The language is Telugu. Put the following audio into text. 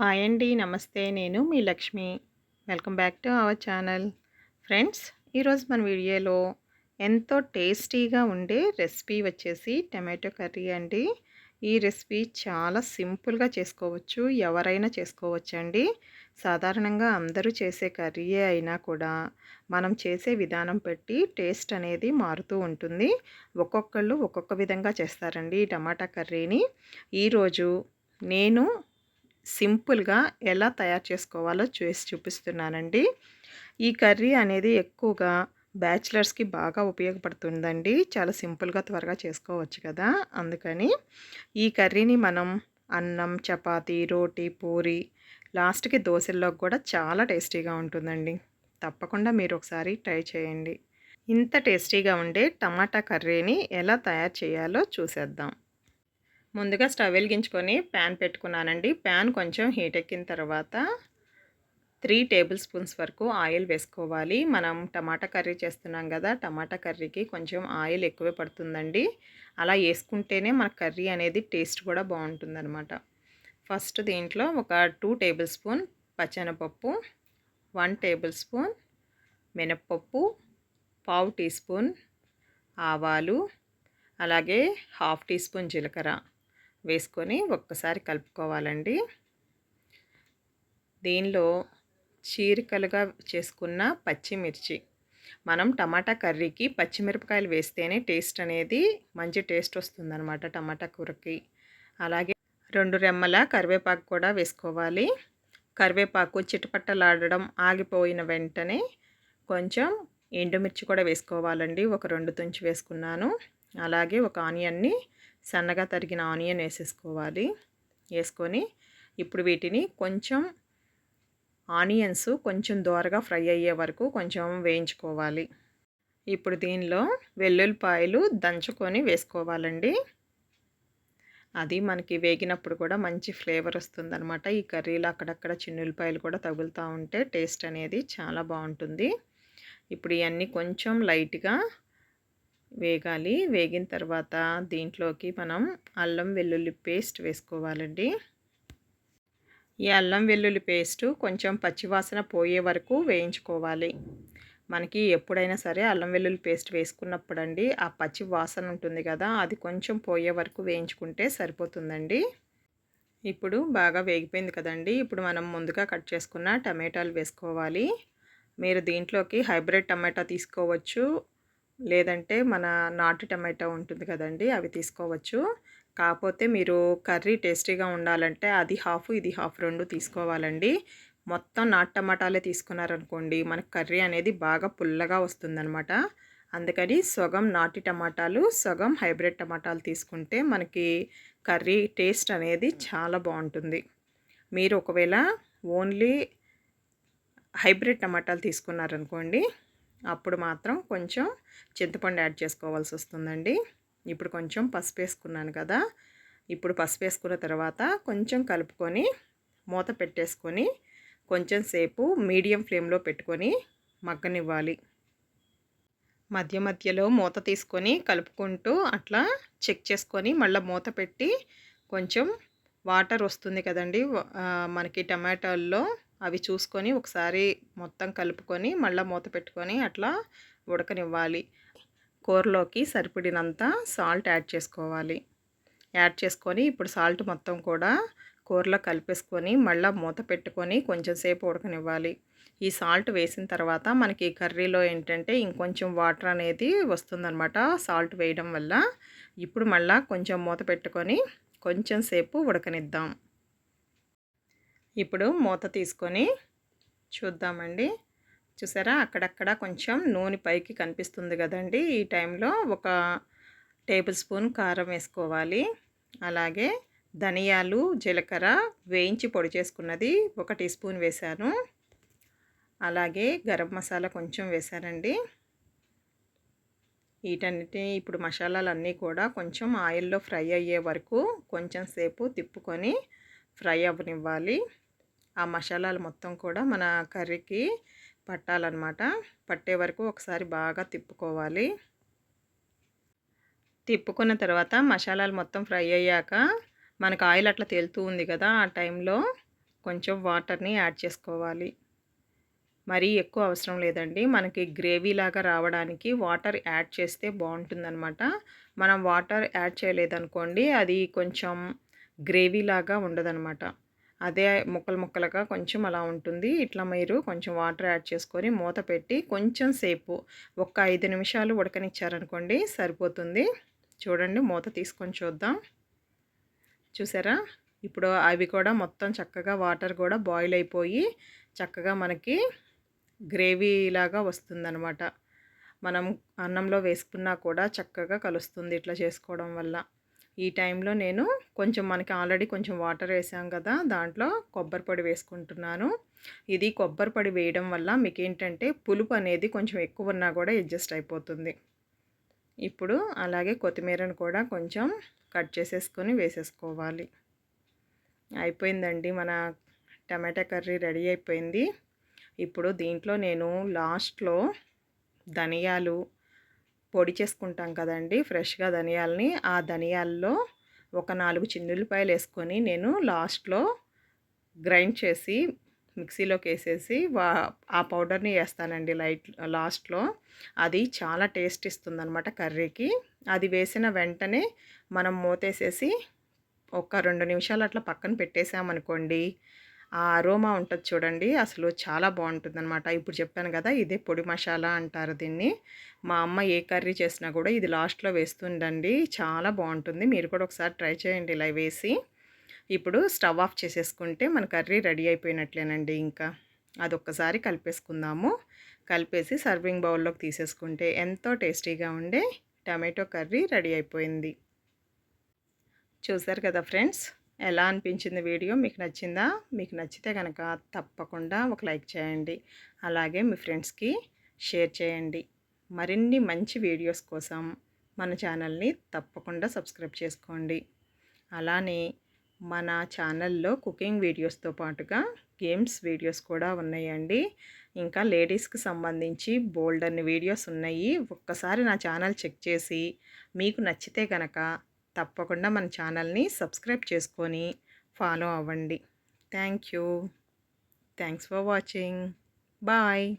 హాయ్ అండి. నమస్తే. నేను మీ Lakshmi. Welcome back to our channel. Friends ఈరోజు మన వీడియోలో ఎంతో టేస్టీగా ఉండే రెసిపీ వచ్చేసి టమాటో కర్రీ అండి. ఈ రెసిపీ చాలా సింపుల్గా చేసుకోవచ్చు. ఎవరైనా చేసుకోవచ్చు అండి సాధారణంగా అందరూ చేసే కర్రీయే అయినా కూడా మనం చేసే విధానం పెట్టి టేస్ట్ అనేది మారుతూ ఉంటుంది. ఒక్కొక్కళ్ళు ఒక్కొక్క విధంగా చేస్తారండి ఈ టమాటా కర్రీని. ఈరోజు నేను సింపుల్గా ఎలా తయారు చేసుకోవాలో చేసి చూపిస్తున్నానండి. ఈ కర్రీ అనేది ఎక్కువగా బ్యాచిలర్స్కి బాగా ఉపయోగపడుతుందండి. చాలా సింపుల్గా త్వరగా చేసుకోవచ్చు కదా! అందుకని ఈ కర్రీని మనం అన్నం చపాతి రోటీ పూరి లాస్ట్కి దోశల్లో కూడా చాలా టేస్టీగా ఉంటుందండి. తప్పకుండా మీరు ఒకసారి ట్రై చేయండి. ఇంత టేస్టీగా ఉండే టమాటా కర్రీని ఎలా తయారు చేయాలో చూసేద్దాం. ముందుగా స్టవ్ వెలిగించుకొని ప్యాన్ పెట్టుకున్నానండి. ప్యాన్ కొంచెం హీట్ ఎక్కిన తర్వాత త్రీ టేబుల్ స్పూన్స్ వరకు ఆయిల్ వేసుకోవాలి. మనం టమాటా కర్రీ చేస్తున్నాం కదా టమాటా కర్రీకి కొంచెం ఆయిల్ ఎక్కువే పడుతుందండి. అలా వేసుకుంటేనే మన కర్రీ అనేది టేస్ట్ కూడా బాగుంటుందన్నమాట. ఫస్ట్ దీంట్లో ఒక టూ టేబుల్ స్పూన్ పచ్చెనపప్పు వన్ టేబుల్ స్పూన్ మినప్పప్పు పావు టీ స్పూన్ ఆవాలు అలాగే హాఫ్ టీ స్పూన్ జీలకర్ర. వేసుకొని ఒక్కసారి కలుపుకోవాలండి. దీనిలో చీరికలుగా చేసుకున్న పచ్చిమిర్చి. మనం టమాటా కర్రీకి పచ్చిమిరపకాయలు వేస్తేనే టేస్ట్ అనేది మంచి టేస్ట్ వస్తుందన్నమాట టమాటా కూరకి. అలాగే రెండు రెమ్మల కరివేపాకు కూడా వేసుకోవాలి. కరివేపాకు చిటపట్టలాడడం ఆగిపోయిన వెంటనే కొంచెం ఎండుమిర్చి కూడా వేసుకోవాలండి. ఒక రెండు తుంచి వేసుకున్నాను. అలాగే ఒక ఆనియన్ని సన్నగా తరిగిన ఆనియన్ వేసేసుకోవాలి. వేసుకొని ఇప్పుడు వీటిని కొంచెం ఆనియన్స్ కొంచెం దోరగా ఫ్రై అయ్యే వరకు కొంచెం వేయించుకోవాలి. ఇప్పుడు దీనిలో వెల్లుల్లిపాయలు దంచుకొని వేసుకోవాలండి. అది మనకి వేగినప్పుడు కూడా మంచి ఫ్లేవర్ వస్తుందన్నమాట. ఈ కర్రీలో అక్కడక్కడ చిన్నులపాయలు కూడా తగులుతూ ఉంటే టేస్ట్ అనేది చాలా బాగుంటుంది. ఇప్పుడు ఇవన్నీ కొంచెం లైట్గా వేగాలి. వేగిన తర్వాత దీంట్లోకి మనం అల్లం వెల్లుల్లి పేస్ట్ వేసుకోవాలండి. ఈ అల్లం వెల్లుల్లి పేస్టు కొంచెం పచ్చివాసన పోయే వరకు వేయించుకోవాలి. మనకి ఎప్పుడైనా సరే అల్లం వెల్లుల్లి పేస్ట్ వేసుకున్నప్పుడు అండి ఆ పచ్చి వాసన ఉంటుంది కదా అది కొంచెం పోయే వరకు వేయించుకుంటే సరిపోతుందండి. ఇప్పుడు బాగా వేగిపోయింది కదండి ఇప్పుడు మనం ముందుగా కట్ చేసుకున్న టమాటాలు వేసుకోవాలి. మీరు దీంట్లోకి హైబ్రిడ్ టమాటా తీసుకోవచ్చు లేదంటే మన నాటు టమాటో ఉంటుంది కదండి అవి తీసుకోవచ్చు. కాకపోతే మీరు కర్రీ టేస్టీగా ఉండాలంటే అది హాఫ్ ఇది హాఫ్ రెండు తీసుకోవాలండి. మొత్తం నాటు టమాటాలే తీసుకున్నారనుకోండి మనకు కర్రీ అనేది బాగా పుల్లగా వస్తుందనమాట అందుకని సగం నాటి టమాటాలు సగం హైబ్రిడ్ టమాటాలు తీసుకుంటే మనకి కర్రీ టేస్ట్ అనేది చాలా బాగుంటుంది. మీరు ఒకవేళ ఓన్లీ హైబ్రిడ్ టమాటాలు తీసుకున్నారనుకోండి అప్పుడు మాత్రం కొంచెం చింతపండు యాడ్ చేసుకోవాల్సి వస్తుందండి. ఇప్పుడు కొంచెం పసుపు వేసుకున్నాను కదా. ఇప్పుడు పసుపు వేసుకున్న తర్వాత కొంచెం కలుపుకొని మూత పెట్టేసుకొని కొంచెం సేపు మీడియం ఫ్లేమ్లో పెట్టుకొని మగ్గనివ్వాలి. మధ్య మధ్యలో మూత తీసుకొని కలుపుకుంటూ అట్లా చెక్ చేసుకొని మళ్ళీ మూత పెట్టి కొంచెం వాటర్ వస్తుంది కదండి. మనకి టమాటాల్లో అవి చూసుకొని ఒకసారి మొత్తం కలుపుకొని మళ్ళీ మూత పెట్టుకొని అట్లా ఉడకనివ్వాలి. కూరలోకి సరిపడినంత సాల్ట్ యాడ్ చేసుకోవాలి. యాడ్ చేసుకొని ఇప్పుడు సాల్ట్ మొత్తం కూడా కూరలో కలిపేసుకొని మళ్ళీ మూత పెట్టుకొని కొంచెం సేపు ఉడకనివ్వాలి. ఈ సాల్ట్ వేసిన తర్వాత మనకి కర్రీలో ఏంటంటే ఇంకొంచెం వాటర్ అనేది వస్తుందన్నమాట సాల్ట్ వేయడం వల్ల. ఇప్పుడు మళ్ళీ కొంచెం మూత పెట్టుకొని కొంచెం సేపు ఉడకనిద్దాం. ఇప్పుడు మూత తీసుకొని చూద్దామండి. చూసారా? అక్కడక్కడ కొంచెం నూనె పైకి కనిపిస్తుంది కదండి. ఈ టైంలో ఒక టేబుల్ స్పూన్ కారం వేసుకోవాలి. అలాగే ధనియాలు జీలకర్ర వేయించి పొడి చేసుకున్నది ఒక టీ స్పూన్ వేశాను. అలాగే గరం మసాలా కొంచెం వేశానండి. వీటన్నిటి ఇప్పుడు మసాలాలన్నీ కూడా కొంచెం ఆయిల్లో ఫ్రై అయ్యే వరకు కొంచెం సేపు తిప్పుకొని ఫ్రై అవ్వనివ్వాలి. ఆ మసాలాలు మొత్తం కూడా మన కర్రీకి పట్టాలన్నమాట. పట్టే వరకు ఒకసారి బాగా తిప్పుకోవాలి. తిప్పుకున్న తర్వాత మసాలాలు మొత్తం ఫ్రై అయ్యాక మనకు ఆయిల్ అట్లా తేలుతూ ఉంది కదా ఆ టైంలో కొంచెం వాటర్ని యాడ్ చేసుకోవాలి. మరీ ఎక్కువ అవసరం లేదండి. మనకి గ్రేవీ లాగా రావడానికి వాటర్ యాడ్ చేస్తే బాగుంటుందన్నమాట. మనం వాటర్ యాడ్ చేయలేదనుకోండి అది కొంచెం గ్రేవీ లాగా ఉండదనమాట అదే ముక్కలు ముక్కలుగా కొంచెం అలా ఉంటుంది. ఇట్లా మీరు కొంచెం వాటర్ యాడ్ చేసుకొని మూత పెట్టి కొంచెం సేపు ఒక ఐదు నిమిషాలు ఉడకనిచ్చారనుకోండి సరిపోతుంది. చూడండి మూత తీసుకొని చూద్దాం. చూసారా? ఇప్పుడు అవి కూడా మొత్తం చక్కగా వాటర్ కూడా బాయిల్ అయిపోయి చక్కగా మనకి గ్రేవీ లాగా వస్తుందన్నమాట. మనం అన్నంలో వేసుకున్నా కూడా చక్కగా కలుస్తుంది ఇట్లా చేసుకోవడం వల్ల. ఈ టైంలో నేను కొంచెం మనకి ఆల్రెడీ కొంచెం వాటర్ వేసాం కదా దాంట్లో కొబ్బరి పొడి వేసుకుంటున్నాను. ఇది కొబ్బరి పొడి వేయడం వల్ల మీకు ఏంటంటే పులుపు అనేది కొంచెం ఎక్కువ ఉన్నా కూడా అడ్జస్ట్ అయిపోతుంది. ఇప్పుడు అలాగే కొత్తిమీరను కూడా కొంచెం కట్ చేసేసుకొని వేసేసుకోవాలి. అయిపోయిందండి మన టమాటా కర్రీ రెడీ అయిపోయింది. ఇప్పుడు దీంట్లో నేను లాస్ట్లో ధనియాలు పొడి చేసుకుంటాం కదండి ఫ్రెష్గా ధనియాలని. ఆ ధనియాల్లో ఒక నాలుగు చిన్నులపాయలు వేసుకొని నేను లాస్ట్లో గ్రైండ్ చేసి మిక్సీలోకి వేసేసి వా ఆ పౌడర్ని వేస్తానండి లైట్ లాస్ట్లో. అది చాలా టేస్ట్ ఇస్తుంది అనమాట కర్రీకి. అది వేసిన వెంటనే మనం మూతేసేసి ఒక రెండు నిమిషాలు అట్లా పక్కన పెట్టేసామనుకోండి ఆ అరోమా ఉంటుంది చూడండి. అసలు చాలా బాగుంటుందన్నమాట. ఇప్పుడు చెప్పాను కదా ఇదే పొడి మసాలా అంటారు దీన్ని. మా అమ్మ ఏ కర్రీ చేసినా కూడా ఇది లాస్ట్లో వేస్తుండండి చాలా బాగుంటుంది. మీరు కూడా ఒకసారి ట్రై చేయండి ఇలా వేసి. ఇప్పుడు స్టవ్ ఆఫ్ చేసేసుకుంటే మన కర్రీ రెడీ అయిపోయినట్లేనండి ఇంకా. అదొక్కసారి కలిపేసుకుందాము. కలిపేసి సర్వింగ్ బౌల్లోకి తీసేసుకుంటే ఎంతో టేస్టీగా ఉండే టమాటో కర్రీ రెడీ అయిపోయింది. చూసారు కదా ఫ్రెండ్స్? ఎలా అనిపించింది వీడియో మీకు నచ్చిందా? మీకు నచ్చితే కనుక తప్పకుండా ఒక లైక్ చేయండి. అలాగే మీ ఫ్రెండ్స్కి షేర్ చేయండి. మరిన్ని మంచి వీడియోస్ కోసం మన ఛానల్ని తప్పకుండా సబ్స్క్రైబ్ చేసుకోండి. అలానే మన ఛానల్లో కుకింగ్ వీడియోస్తో పాటుగా గేమ్స్ వీడియోస్ కూడా ఉన్నాయండి. ఇంకా లేడీస్కి సంబంధించి బోల్డ్ అన్ని వీడియోస్ ఉన్నాయి. ఒక్కసారి నా ఛానల్ చెక్ చేసి మీకు నచ్చితే కనుక తప్పకుండా మన ఛానల్ని సబ్స్క్రైబ్ చేసుకొని ఫాలో అవ్వండి. Thank you. Thanks for watching. Bye.